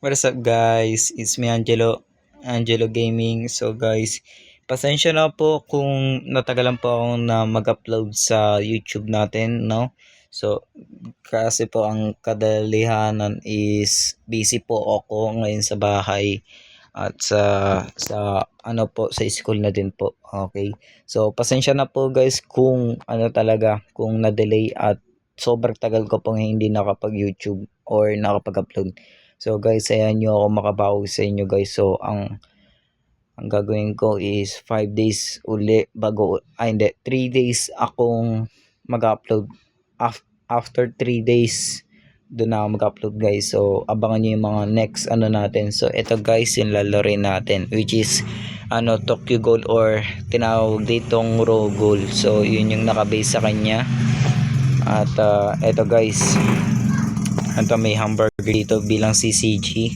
What's up guys? It's me Angelo, Angelo Gaming. So guys, pasensya na po kung natagalan po ako na mag-upload sa YouTube natin, no? So, kasi po ang kadalihanan is busy po ako ngayon sa bahay at sa sa ano po sa school na din po. Okay. So, pasensya na po guys kung ano talaga, kung na-delay at sobrang tagal ko pong hindi nakapag-YouTube or nakapag-upload. So guys, ayan nyo ako makabawi sa inyo guys. So ang ang gagawin ko is 5 days uli bago, ay hindi, 3 days akong mag-upload. Af, after 3 days, doon ako mag-upload guys. So abangan nyo yung mga next ano natin. So ito guys, yung lalaroin natin which is ano Tokyo Ghoul or tinawag ditong Raw Ghoul. So yun yung nakabase sa kanya. At uh, ito guys, ito may hamburger dito bilang CCG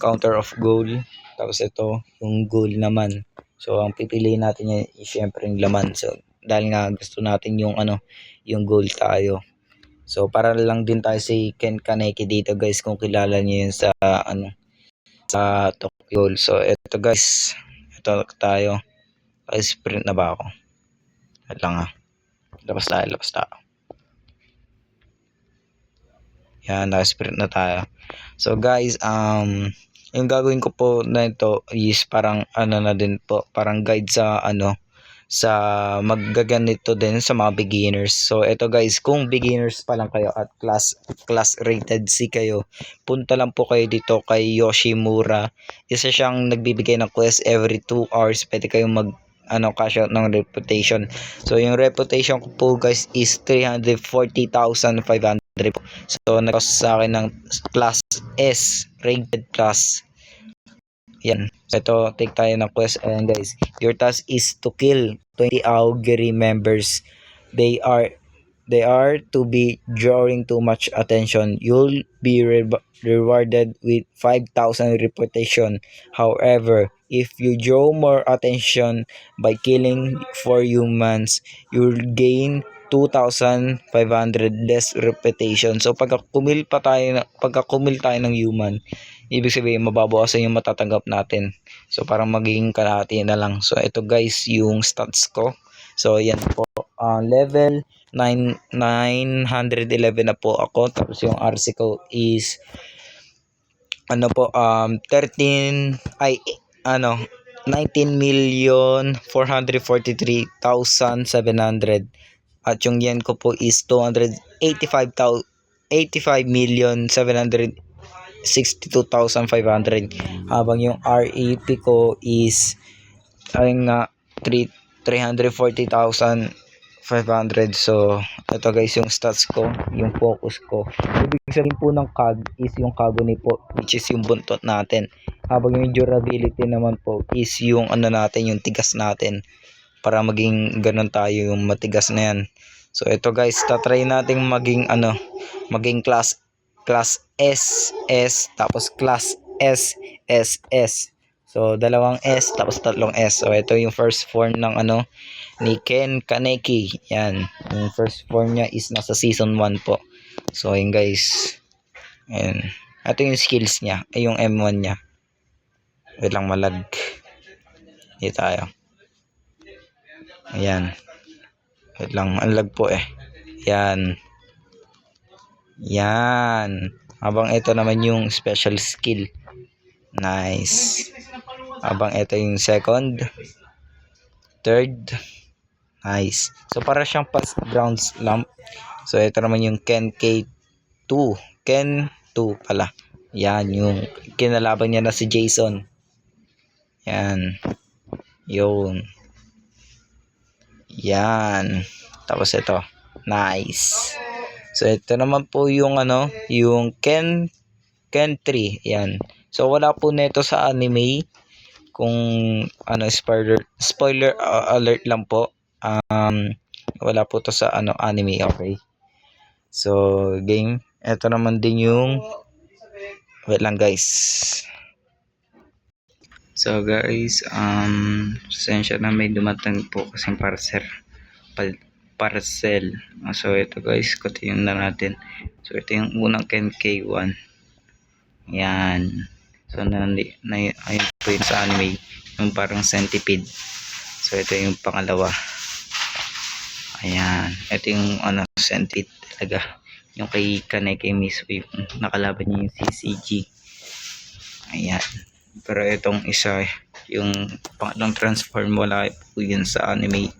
counter of goal tapos ito yung goal naman. So ang pipiliin natin yan is syempre yung laman. So dahil nga gusto natin yung ano yung goal tayo. So para lang din tayo si Ken Kaneki dito guys kung kilala niyo yun sa ano sa Tokyo so ito guys. Ito tayo. Ay sprint na ba ako? Wait lang ah. Labas tayo labas tayo Yan, naka-sprint na tayo. So guys, um, yung gagawin ko po na ito is parang ano na din po, parang guide sa ano, sa maggaganito din sa mga beginners. So ito guys, kung beginners pa lang kayo at class class rated C kayo, punta lang po kayo dito kay Yoshimura. Isa siyang nagbibigay ng quest every 2 hours. Pwede kayong mag ano cash out ng reputation. So yung reputation ko po guys is 340,500 po. So nag-cost sa akin ng class S rated class. Yan. So ito take tayo ng quest and guys, your task is to kill 20 augury members. They are they are to be drawing too much attention. You'll be re rewarded with 5,000 reputation. However, if you draw more attention by killing four humans, you'll gain 2,500 less reputation. So pagka kumil pa tayo, pagka kumil tayo ng human, ibig sabihin mababawasan yung matatanggap natin. So parang magiging kalahati na lang. So ito guys, yung stats ko. So yan po, uh, level 9, 911 na po ako. Tapos yung RC ko is ano po um 13 ay ano 19 million 443,700 at yung yen ko po is 285,000 85 million 762,500 habang yung REP ko is ayun nga 3 340,500 so ito guys yung stats ko yung focus ko. Ibig sabihin po ng CAG is yung kaguni po which is yung buntot natin. Habang yung durability naman po is yung ano natin yung tigas natin para maging ganun tayo yung matigas na yan so ito guys tatry nating maging ano maging class class S S tapos class S S S So, dalawang S tapos tatlong S. So, ito yung first form ng ano ni Ken Kaneki. Yan. Yung first form niya is nasa season 1 po. So, yun guys. Ayan. Ito yung skills niya. Ay, yung M1 niya. Wait lang malag. Dito tayo. Ayan. Wait lang. Ang lag po eh. Yan. Yan. Habang ito naman yung special skill. Nice. Habang ito yung second. Third. Nice. So, para siyang pass ground slump. So, ito naman yung Ken K2. Ken 2 pala. Yan, yung kinalaban niya na si Jason. Yan. Yun. Yan. Tapos ito. Nice. So, ito naman po yung ano, yung Ken Ken 3. Yan. So, wala po nito sa anime kung ano spoiler spoiler alert lang po um wala po to sa ano anime okay so game ito naman din yung wait lang guys so guys um sensya na may dumating po kasing parcel parcel so ito guys continuing na natin so ito yung unang Ken K1 Yan. So, nandi, na, ayun po yung sa anime. Yung parang centipede. So, ito yung pangalawa. Ayan. Ito yung ano, centipede talaga. Yung kay Kaneki mismo yung nakalaban niya yung CCG. Ayan. Pero itong isa, yung pangalang transform wala po yun sa anime.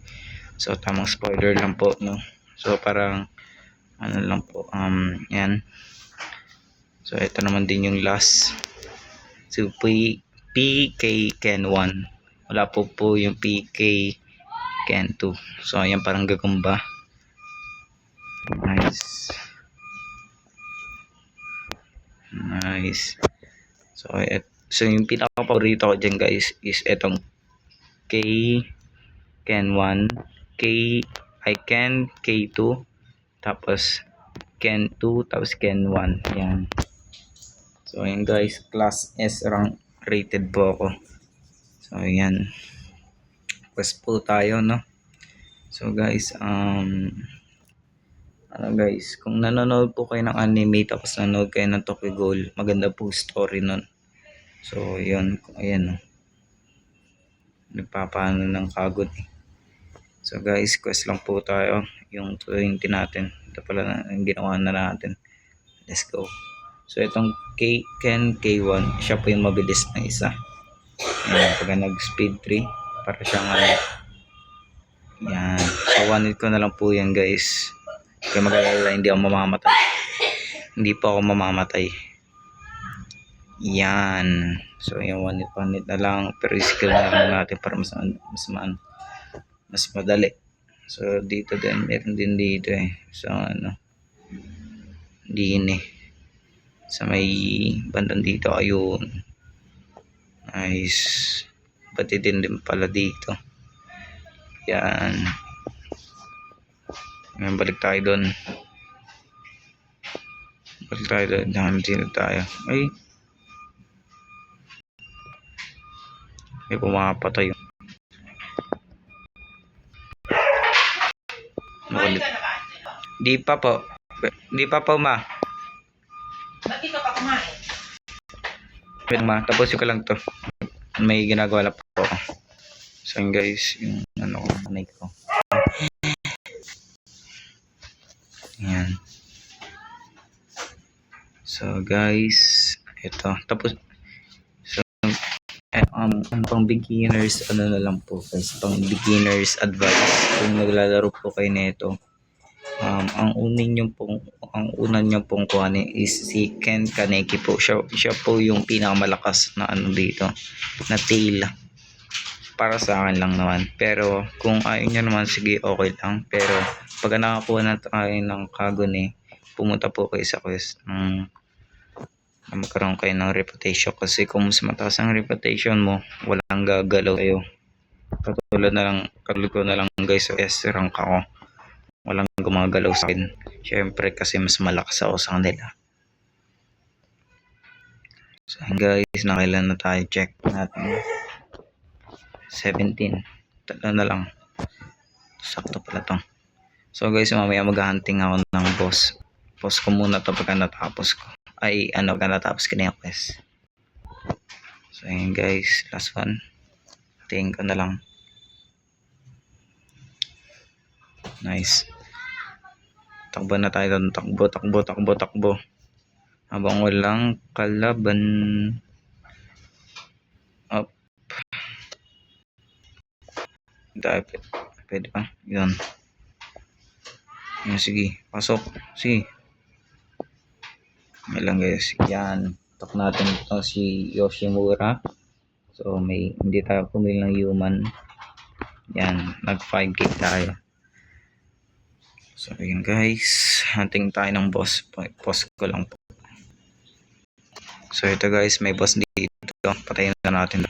So, tamang spoiler lang po, no? So, parang, ano lang po, um, yan. So, ito naman din yung last. So, P PK Ken 1. Wala po po yung PK Ken 2. So, ayan parang gagamba. Nice. Nice. So, et, so yung pinaka-paborito ko dyan guys is etong K Ken 1, K I Ken K2, tapos Ken 2, tapos Ken 1. Yan. So, ayan guys, class S rank rated po ako. So, ayan. Quest po tayo, no? So, guys, um, ano guys, kung nanonood po kayo ng anime tapos nanonood kayo ng Tokyo Ghoul, maganda po story nun. So, yun, ayan, no? Nagpapaano ng kagod, eh. So, guys, quest lang po tayo. Yung 20 natin. Ito pala na, yung ginawa na natin. Let's go. So, itong K, Ken K1, siya po yung mabilis na isa. Ayan, pag nag-speed 3, para siyang ano. Yan. Hit ko na lang po yan, guys. Kaya mag-alala, hindi ako mamamatay. Hindi po ako mamamatay. Yan. So, yung one hit, one hit na lang. Pero skill na lang natin para mas, mas, mas, mas madali. So, dito din. Meron din dito eh. So, ano. Din eh sa may bandang dito ayun nice pati din din pala dito yan yan balik tayo doon balik tayo doon dito tayo ay may pumapatay Makulit. di pa po di pa po ma di ka pa kumain? Wait ma, tapusin ko lang to. May ginagawa lang po ako. So yun guys, yung ano ko, nanay ko. Ayan. So guys, ito. Tapos, um, ang pang beginners, ano na lang po guys, pang beginners advice. Kung naglalaro po kayo nito, um, ang unin yung pong ang una niyo pong kuhanin is si Ken Kaneki po. Siya, siya po yung pinakamalakas na ano dito, na tail. Para sa akin lang naman. Pero kung ayaw niya naman, sige okay lang. Pero pag nakakuha na tayo ng Kagune, pumunta po kayo sa quest ng magkaroon kayo ng reputation. Kasi kung mas mataas ang reputation mo, walang gagalaw kayo. Katulad na lang, katulad na lang guys, sa S rank ako walang gumagalaw sa akin. Siyempre kasi mas malakas ako sa kanila. So guys, nakailan na tayo. Check natin. 17. Tatlo na lang. Sakto pala to. So guys, mamaya maghahunting ako ng boss. Boss ko muna to pagka natapos ko. Ay, ano, pagka natapos ko na yung quest. So yun guys, last one. Tingin ko na lang. Nice. Takbo na tayo doon. Takbo, takbo, takbo, takbo. Habang walang kalaban. Up. Dahil, pwede pa. Yun. Yan, sige. Pasok. Sige. May lang guys. Yan. Tok natin ito si Yoshimura. So, may hindi tayo pumili ng human. Yan. Nag 5k tayo. So, yun guys. Hunting tayo ng boss. Post ko lang po. So, ito guys. May boss dito. Patayin na natin.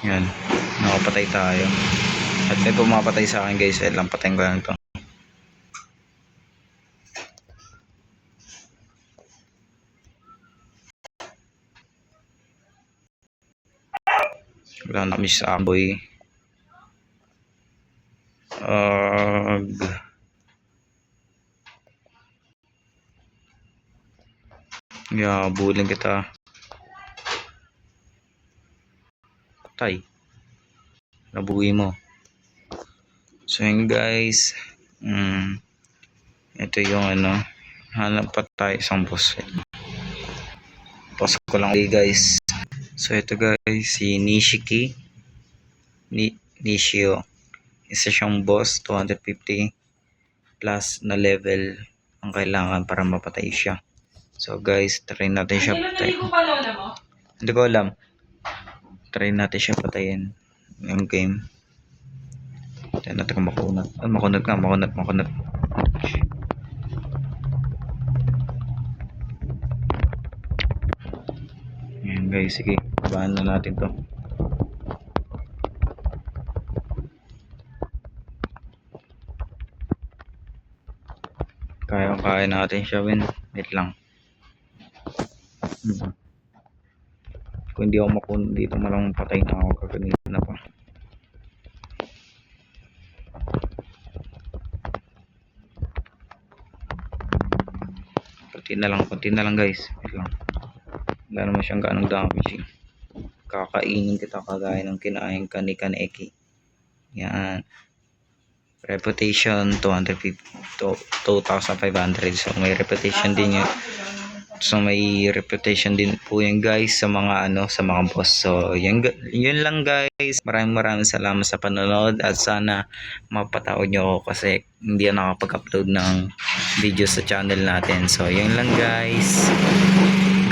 Yan. Nakapatay tayo. At may pumapatay sa akin guys. Eh, lang patayin ko lang to. Wala na kami sa amboy. Ag Yeah, bulin kita. Tay. Nabuhi mo. So yun guys. Mm, ito yung ano. Hanap pa tayo isang boss. Pasok ko lang ulit guys. So ito guys, si Nishiki. Ni Nishio. Isa siyang boss, 250 plus na level ang kailangan para mapatay siya. So guys, try natin siya Kailan patay. naligo pa lola mo? Hindi ko alam. Try natin siya patayin. Yung game. Try natin kung makunat. Ah, makunat nga, makunat, makunat. Ayan guys, sige. Bahan na natin to. Kaya kaya natin siya, Win. Wait lang. Hmm. Kung hindi ako makunat dito, malang patay na ako kaganina na pa. Kunti na lang, kunti na lang guys. Wait lang. Wala naman siyang ganong damage. Kakainin kita kagaya ng kinain ka ni Kaneki. Yan. Reputation 250 to 2,500. So may reputation din yun. So may reputation din po yan guys sa mga ano sa mga boss. So yun, yun lang guys. Maraming maraming salamat sa panonood at sana mapataod nyo ako kasi hindi ako nakapag-upload ng video sa channel natin. So yun lang guys.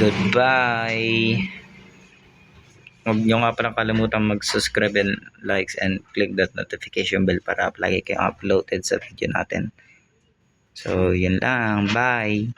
Goodbye. Huwag nyo nga palang kalimutan mag-subscribe and likes and click that notification bell para lagi kayong uploaded sa video natin. So, yun lang. Bye!